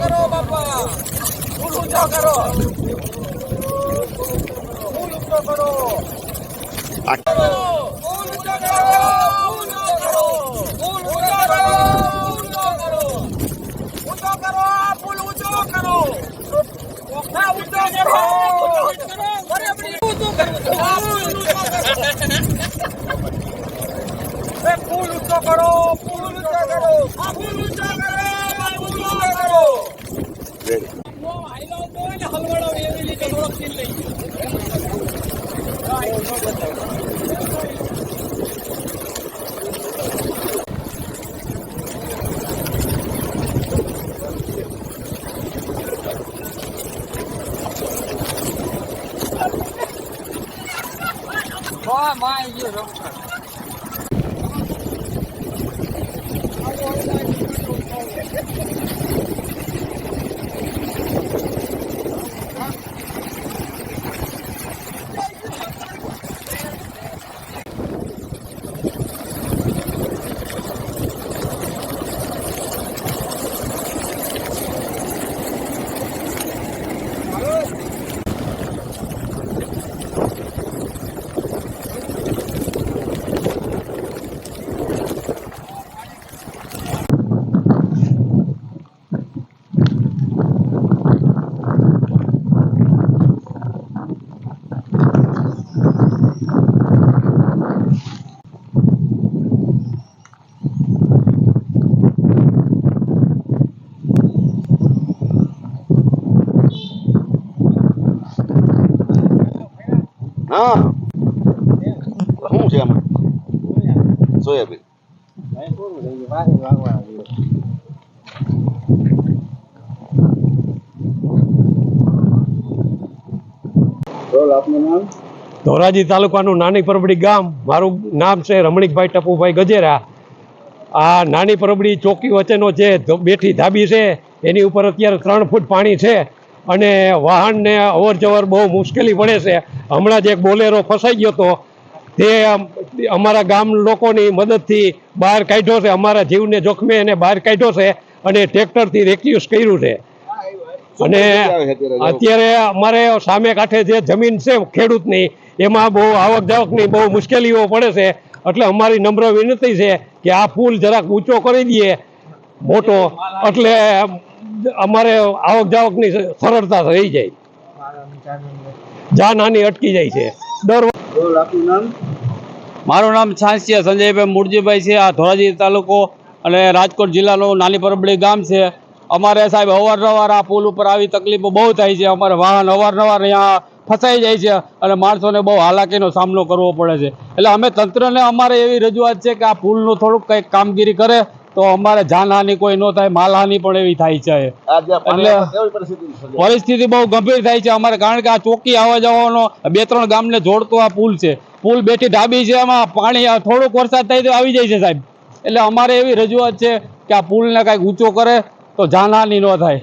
કરો બાપા. ફૂલ ઊંચો કરો. ફૂલ ઊંચો કરો. Có ai mua gì? હા. શું છે આમાં? સોયાબીન. ધોરાજી તાલુકાનું નાની પરબડી ગામ. મારું નામ છે રમણીકભાઈ ટપુભાઈ ગજેરા. આ નાની પરબડી ચોકી વચ્ચેનો જે બેઠી ધાબી છે, એની ઉપર અત્યારે ત્રણ ફૂટ પાણી છે અને વાહનને અવર જવર બહુ મુશ્કેલી પડે છે. હમણાં જ એક બોલેરો ફસાઈ ગયો હતો તે અમારા ગામ લોકોની મદદથી બહાર કાઢ્યો છે. અમારા જીવને જોખમે એને બહાર કાઢ્યો છે અને ટ્રેક્ટરથી રેક્યુઝ કર્યું છે. અને અત્યારે અમારે સામે કાંઠે જે જમીન છે ખેડૂતની, એમાં બહુ આવક જાવકની બહુ મુશ્કેલીઓ પડે છે. એટલે અમારી નમ્ર વિનંતી છે કે આ પુલ જરાક ઊંચો કરી દઈએ. મોટો, એટલે અમારે આવક જાવકની સરળતા રહી જાય. જાનહાની અટકી જાય છે. દર મારું નામ છાંસિયા સંજયભાઈ મૂળજીભાઈ છે. આ ધોરાજી તાલુકો અને રાજકોટ જિલ્લાનું નાની પરબડી ગામ છે. અમારે સાહેબ અવારનવાર આ પુલ ઉપર આવી તકલીફો બહુ થાય છે. અમારે વાહન અવારનવાર અહીંયા ફસાઈ જાય છે અને માણસોને બહુ હાલાકીનો સામનો કરવો પડે છે. એટલે અમે તંત્રને અમારે એવી રજૂઆત છે કે આ પુલનું થોડુંક કંઈક કામગીરી કરે તો અમારે જાનહાનિ કોઈ ન થાય માલહાનિ પણ એવી થાય છે. એટલે પરિસ્થિતિ બહુ ગંભીર થાય છે અમારે કારણ કે આ ચોકી આવવા જવાનો બે ત્રણ ગામને જોડતો આ પુલ છે. પુલ બેઠી ઢાબી છે એમાં પાણી થોડુંક વરસાદ થાય તો આવી જાય છે સાહેબ. એટલે અમારે એવી રજૂઆત છે કે આ પુલને કાંઈક ઊંચો કરે તો જાનહાનિ ન થાય.